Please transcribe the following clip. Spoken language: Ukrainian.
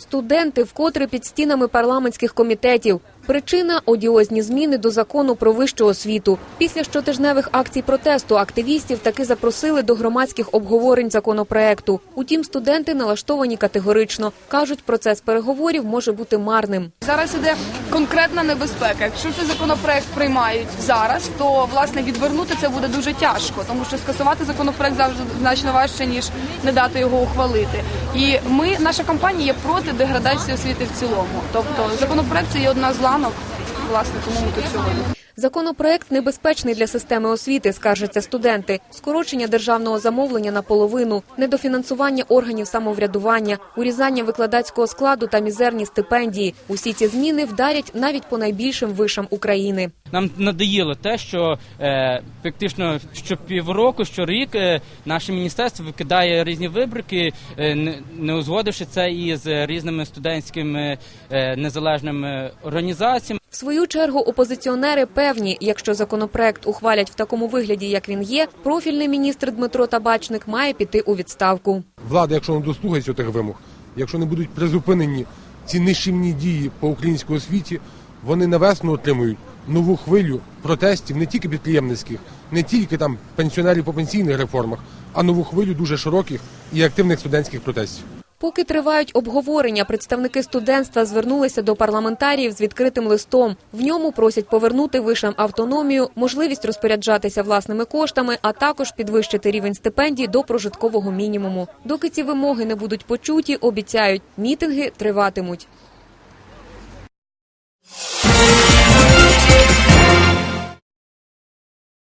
Студенти вкотре під стінами парламентських комітетів. Причина одіозні зміни до закону про вищу освіту. Після щотижневих акцій протесту активістів таки запросили до громадських обговорень законопроекту. Утім, студенти налаштовані категорично. кажуть, процес переговорів може бути марним. Зараз іде конкретна небезпека. Якщо цей законопроект приймають зараз, то власне відвернути це буде дуже тяжко, тому що скасувати законопроект завжди значно важче ніж не дати його ухвалити. І ми, наша компанія є проти деградації освіти в цілому. Тобто законопроект це є одна з 없어요. Власне, тому ми тут сьогодні. Законопроект небезпечний для системи освіти, скаржаться студенти. Скорочення державного замовлення наполовину, недофінансування органів самоврядування, урізання викладацького складу та мізерні стипендії. Усі ці зміни вдарять навіть по найбільшим вишам України. Нам надоїло те, що е, практично щопівроку, щорік е, наше міністерство викидає різні вибрики, е, не, не узгодивши це із різними студентськими е, незалежними організаціями. В свою чергу опозиціонери певні, якщо законопроект ухвалять в такому вигляді, як він є, профільний міністр Дмитро Табачник має піти у відставку. влада, якщо не дослухається тих вимог, якщо не будуть призупинені ці нищівні дії по українській освіті, вони на весну отримують нову хвилю протестів не тільки підприємницьких, не тільки там пенсіонерів по пенсійних реформах, а нову хвилю дуже широких і активних студентських протестів. Поки тривають обговорення, представники студентства звернулися до парламентаріїв з відкритим листом. В ньому просять повернути вишам автономію, можливість розпоряджатися власними коштами, а також підвищити рівень стипендій до прожиткового мінімуму. Доки ці вимоги не будуть почуті, обіцяють, мітинги триватимуть.